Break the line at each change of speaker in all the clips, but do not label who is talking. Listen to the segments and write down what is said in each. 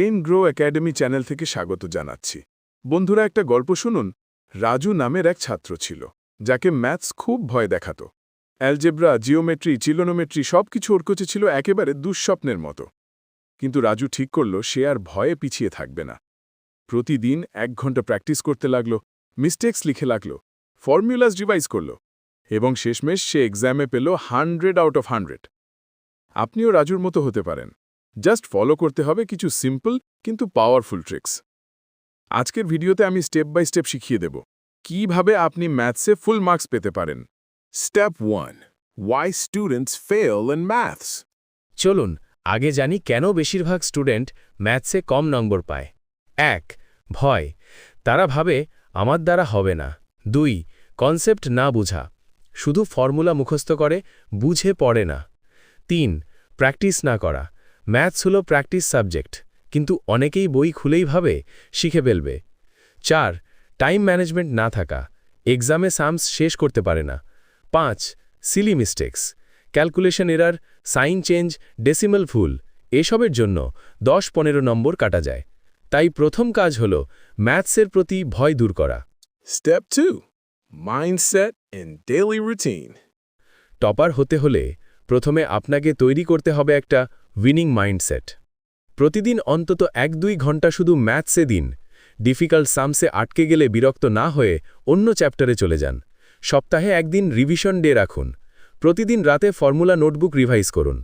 Brain grow academy channel থেকে স্বাগত জানাচ্ছি। বন্ধুরা, একটা গল্প শুনুন। রাজু নামের এক ছাত্র ছিল, যাকে ম্যাথস খুব ভয় দেখাত। অ্যালজেব্রা, জিওমেট্রি, চিলোনোমেট্রি সব কিছু ওর কাছে ছিল একেবারে দুঃস্বপ্নের মতো। কিন্তু রাজু ঠিক করল, সে আর ভয়ে পিছিয়ে থাকবে না। প্রতিদিন এক ঘণ্টা প্র্যাকটিস করতে লাগল, মিস্টেক্স লিখে লাগল, ফর্মুলাস রিভাইজ করল, এবং শেষমেশ সে এক্সামে পেল হান্ড্রেড আউট অফ হান্ড্রেড। আপনিও রাজুর মতো হতে পারেন। জাস্ট ফলো করতে হবে কিছু সিম্পল কিন্তু পাওয়ারফুল ট্রিক্স আজকের ভিডিওতে আমি স্টেপ বাই স্টেপ শিখিয়ে দেব। কীভাবে আপনি ম্যাথসে ফুল মার্কস পেতে পারেন?
Step 1. Why students fail in maths
চলুন, আগে জানি কেন বেশিরভাগ স্টুডেন্ট ম্যাথসে কম নম্বর পায়। এক, ভয়। তারা ভাবে, আমার দ্বারা হবে না। দুই কনসেপ্ট না বুঝা। শুধু ফর্মুলা মুখস্থ করে, বুঝে পড়ে না। তিন প্র্যাকটিস না করা। ম্যাথস হলো প্র্যাকটিস সাবজেক্ট কিন্তু অনেকেই বই খুলেই ভাবে শিখে ফেলবে চার টাইম ম্যানেজমেন্ট না থাকা এক্সামে সামস শেষ করতে পারে না পাঁচ silly mistakes calculation error sign change decimal ভুল এসবের জন্য দশ পনেরো নম্বর কাটা যায় তাই প্রথম কাজ হল ম্যাথসের প্রতি ভয় দূর করা
Step 2. Mindset and daily routine.
Topper হতে হলে প্রথমে আপনাকে তৈরি করতে হবে একটা উইনিং মাইন্ডসেট প্রতিদিন অন্তত এক দুই ঘণ্টা শুধু ম্যাথসে দিন। ডিফিকাল্ট সামসে আটকে গেলে বিরক্ত না হয়ে অন্য চ্যাপ্টারে চলে যান। সপ্তাহে একদিন রিভিশন ডে রাখুন। প্রতিদিন রাতে ফর্মুলা নোটবুক রিভাইজ করুন।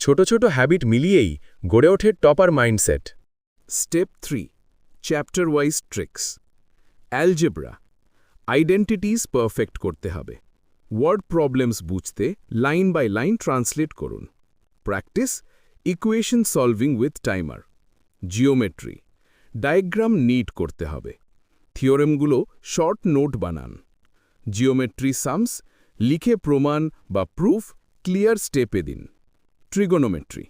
ছোট ছোট হ্যাবিট মিলিয়েই গড়ে ওঠে topper mindset
Step 3. Chapter wise tricks. Algebra. Identities perfect করতে হবে। ওয়ার্ড প্রবলেমস বুঝতে লাইন বাই লাইন ট্রান্সলেট করুন। Practice equation solving with timer geometry diagram neat করতে হবে। থিওরেমগুলো শর্ট নোট বানান। জিওমেট্রি সামস লিখে প্রমাণ বা প্রুফ ক্লিয়ার স্টেপে দিন। ট্রিগোনোমেট্রি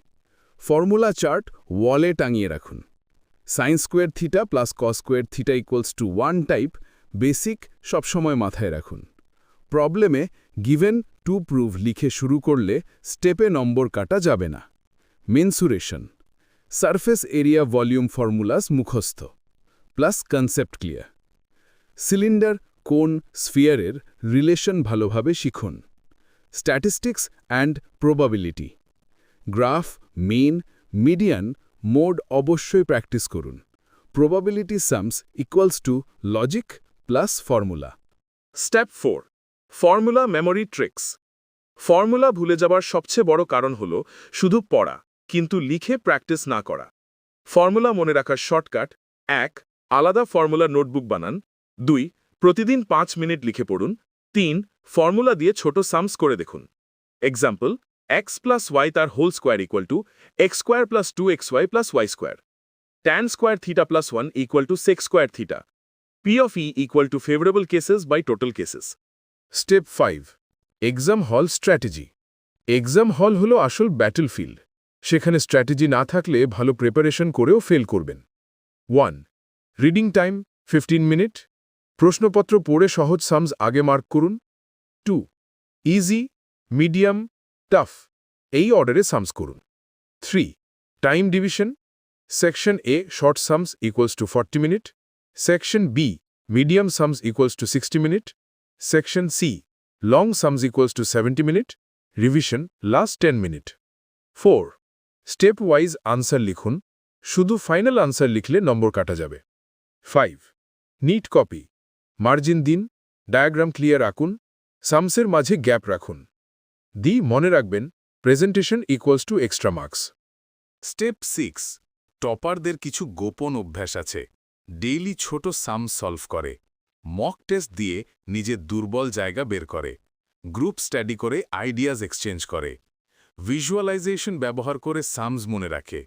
ফর্মুলা চার্ট ওয়ালে টাঙিয়ে রাখুন। Sine square theta plus cos square theta equals to one type basic সবসময় মাথায় রাখুন। প্রবলেমে গিভেন টু প্রুভ লিখে শুরু করলে স্টেপে নম্বর কাটা যাবে না। Mensuration surface area volume formulas মুখস্থ. Plus concept clear cylinder cone স্ফিয়ারের relation ভালোভাবে শিখুন। Statistics and probability graph mean median mode অবশ্যই প্র্যাকটিস করুন। Probability sums equals to logic plus formula
step four formula memory tricks formula ভুলে যাবার সবচেয়ে বড় কারণ হল শুধু পড়া। কিন্তু লিখে প্র্যাকটিস না করা। ফর্মুলা মনে রাখার শর্টকাট। এক, আলাদা ফর্মুলা নোটবুক বানান। দুই, প্রতিদিন পাঁচ মিনিট লিখে পড়ুন। তিন, ফর্মুলা দিয়ে ছোট সামস করে দেখুন। এক্সাম্পল এক্স প্লাস ওয়াই তার whole square equal to x square plus two x y plus y square tan square theta plus one equal to sec square theta P of E equal to favorable cases by total cases. Step five exam hall strategy exam hall হলো আসল battlefield সেখানে strategy না থাকলে ভালো preparation করেও fail করবেন one reading time fifteen minute প্রশ্নপত্র পড়ে সহজ সামস আগে মার্ক করুন টু ইজি মিডিয়াম টাফ এই অর্ডারে সামস করুন three time division section A short sums equals to forty minute section B medium sums equals to 60 minute. Section C, long sums equals to 70 minute. Revision, last 10 minute. 4. Step wise answer লিখুন, শুধু final answer লিখলে number কাটা যাবে। Five neat copy margin দিন diagram clear আঁকুন সামসের মাঝে gap রাখুন। দি মনে রাখবেন presentation equals to extra marks
step six টপারদের কিছু গোপন অভ্যাস আছে। ডেইলি ছোট সাম সলভ করে। মক টেস্ট দিয়ে নিজের দুর্বল জায়গা বের করে। গ্রুপ স্টাডি করে আইডিয়াজ এক্সচেঞ্জ করে। ভিজুয়ালাইজেশন ব্যবহার করে সামস মনে রাখে।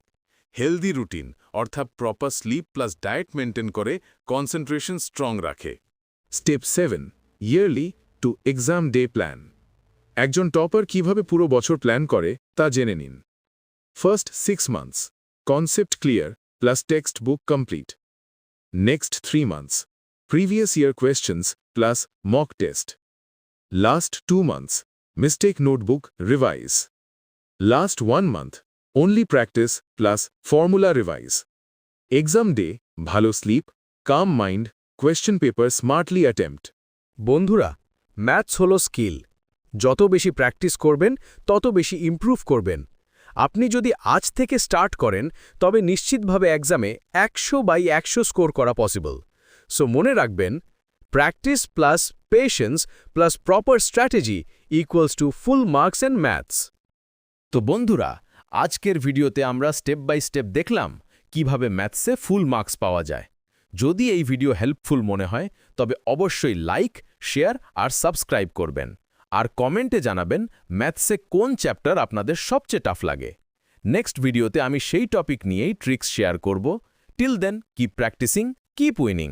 হেলদি রুটিন অর্থাৎ proper sleep plus diet maintain করে কনসেন্ট্রেশন স্ট্রং রাখে।
Step seven yearly to exam day plan একজন টপার কীভাবে পুরো বছর প্ল্যান করে, তা জেনে নিন। First six months concept clear plus text book complete next three months previous year questions plus mock test last two months mistake notebook revise last one month only practice plus formula revise. Exam day ভালো sleep calm mind question paper smartly attempt
বন্ধুরা maths হলো skill যত বেশি practice করবেন, তত বেশি improve করবেন। আপনি যদি আজ থেকে স্টার্ট করেন, তবে নিশ্চিতভাবে এক্সামে একশো বাই একশো স্কোর করা পসিবল সো মনে রাখবেন practice plus patience plus proper strategy equals to full marks and maths তো বন্ধুরা, আজকের ভিডিওতে আমরা স্টেপ বাই স্টেপ দেখলাম কীভাবে ম্যাথসে ফুল মার্কস পাওয়া যায়। যদি এই ভিডিও হেল্পফুল মনে হয়, তবে অবশ্যই লাইক শেয়ার আর সাবস্ক্রাইব করবেন। আর কমেন্টে জানাবেন ম্যাথসে কোন চ্যাপ্টার আপনাদের সবচেয়ে টাফ লাগে। নেক্সট ভিডিওতে আমি সেই টপিক নিয়েই ট্রিক্স শেয়ার করব। Till then keep practising keep winning